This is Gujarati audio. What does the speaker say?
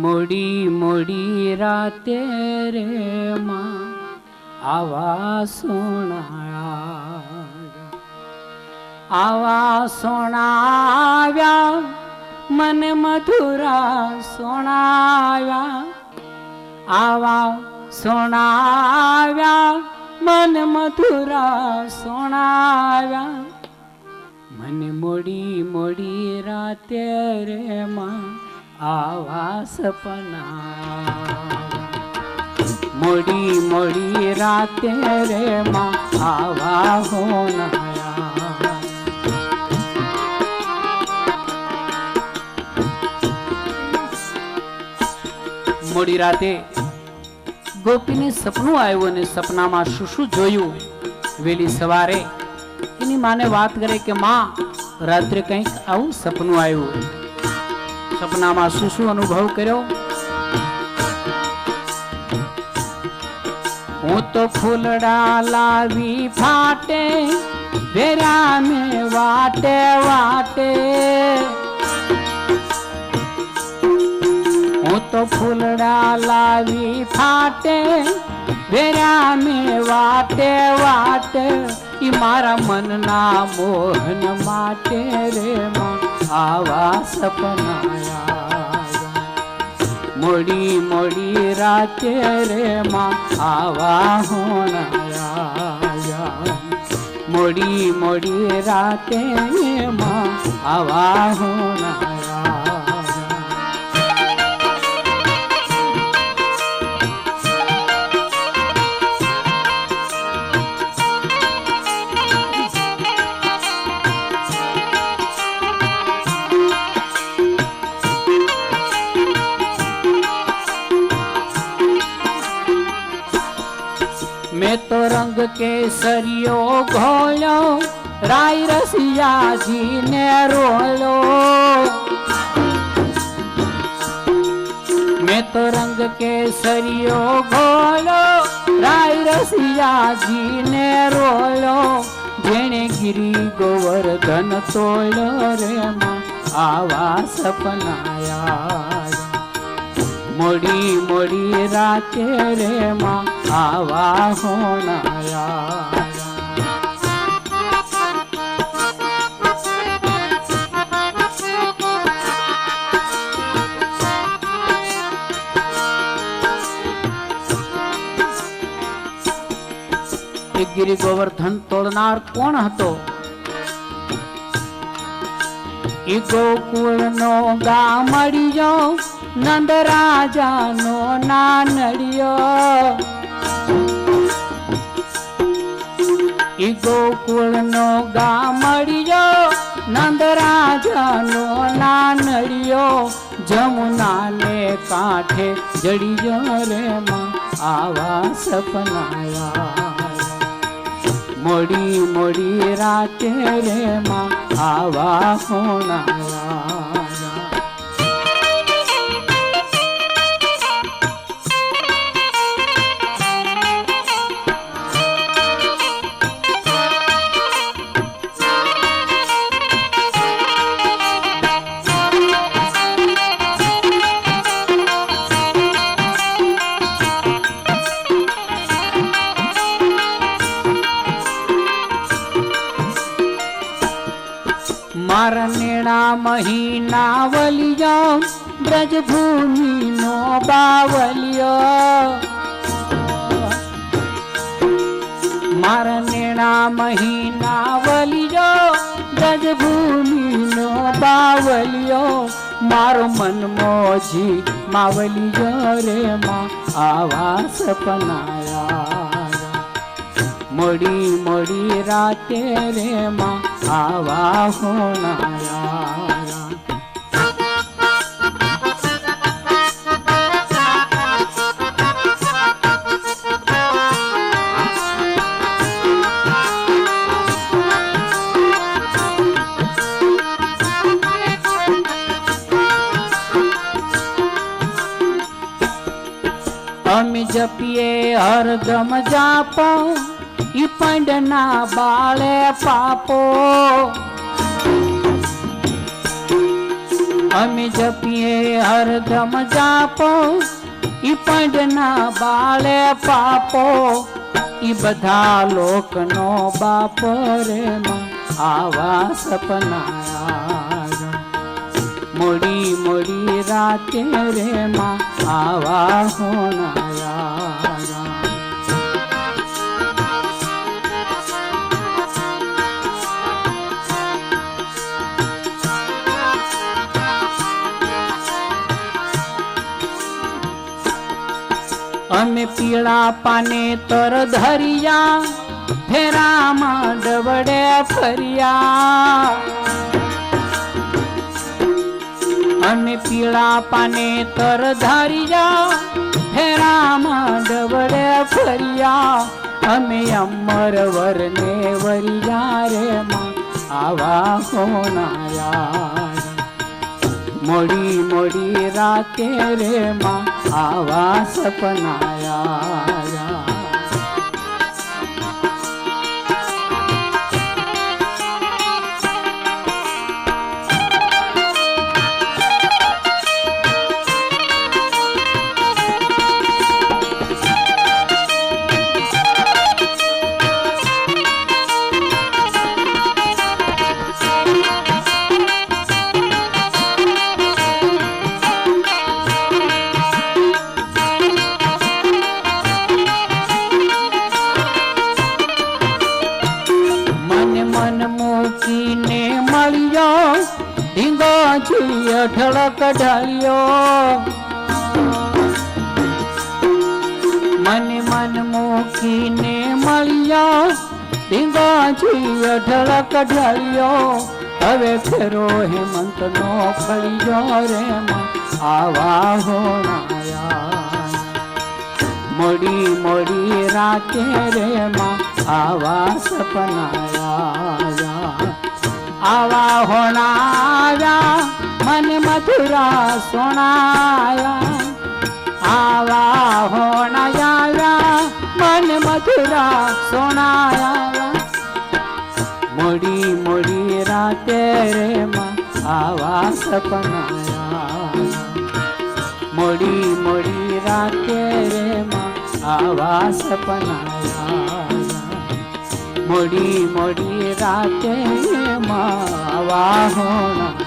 મોડી મોડી રાતે રે માં આવા સોણાયા આવા સોણાવ્યા મને મધુરા સોણાવ્યા, આવા સોણાવ્યા, મને મધુરા સોણાવ્યા. મને મોડી મોડી રાતે રે માં આવા સપના મોડી મોડી રાતે રે માં આવા હોનાયા મોડી રાતે ગોપીને સપનું આવ્યું અને સપનામાં શું શું જોયું. વહેલી સવારે એની માને વાત કરે કે, માં, રાત્રે કંઈક આવું સપનું આવ્યું. સપનામાં શું શું અનુભવ કર્યો, હું તો ફૂલડા લાવી ફાટે વેરા વાટે વાટે તો ફૂલડા લાવી ફાટે વેરા મેં વાટે વાટે, ઈ મારા મનના મોહન માટે રે માં, આવા સપનાયા. મોડી મોડી રાતે રે માં, આવા હોણાયા મોડી મોડી રાતે માં, આવા હોણાયા રંગ કેસરિયો ઘોળ્યો રાય રસિયાજીને રોલો. મેં તો રંગ કેસરિયો ઘોળ્યો રાય રસિયાજીને રોલો. જેણે ગિરી ગોવર્ધન તોળ્યો રે આવા સપનાયા મોડી મોડી રાતે રે માં આવા હોનાયા ગિરી ગોવર્ધન તોડનાર કોણ હતો? એ ગોકુળ નો ગામડિયો, નંદ રાજા નો નાનડિયો. એ ગોકુળ નો ગામડિયો નંદ રાજા નો નાનડિયો જમુના ને કાંઠે જડિયો રે માં આવા સપનાયા. મોડી મોડી રાતે રે માં આવા હોણાયા મહિના વલિયો બ્રજભૂમિ નો બાવલિયો. મારા નેણા મહિના વલિયો બ્રજભૂમિ નો બાવલિયો. મારો મન મોજી માવલિયો રે, માં આવા સપનાયા. મોડી મોડી રાતે રે, માં આવા હોનારા અમે જપીએ હરદમ જાપો. ઈ પંડના બાળે પાપો અમે જપીએ હરદમ જાપો ઈ પંડના બાળે પાપો ઈ બધા લોકનો બાપ રે આવા સપના. મોડી મોડી રાતે રે આવા હોનાયા અમે પીળા પાને તર ધરિયા ફેરામાં ડબડે ફર્યા. અમે પીળા પાને તર ધરિયા ફેરામાં ડબડે ફર્યા. અમે અમર વરને વરિયા રે માં, આવા હોનાયા મોડી મોડી રાતે રે માં આવા સપનાયા અઢળક ઢળ્યો. મન મન મૂકીને મળ્યો. ઢીંગો જી અઢળક ઢળ્યો. હવે ફેરો હેમંત નો ફળ્યો રે આવા હોણાયા. મોડી મોડી રાતે રે માં આવા સપનાયા. આવા હોણાયા. મને મથુરા સોણાયા, આવા હોણાયા, મને મથુરા સોણાયા. મોડી મોડી રાતે રે માં આવા સપનાયા મોડી મોડી રાતે રે માં આવા સપનાયા મોડી મોડી રાતે માં હોના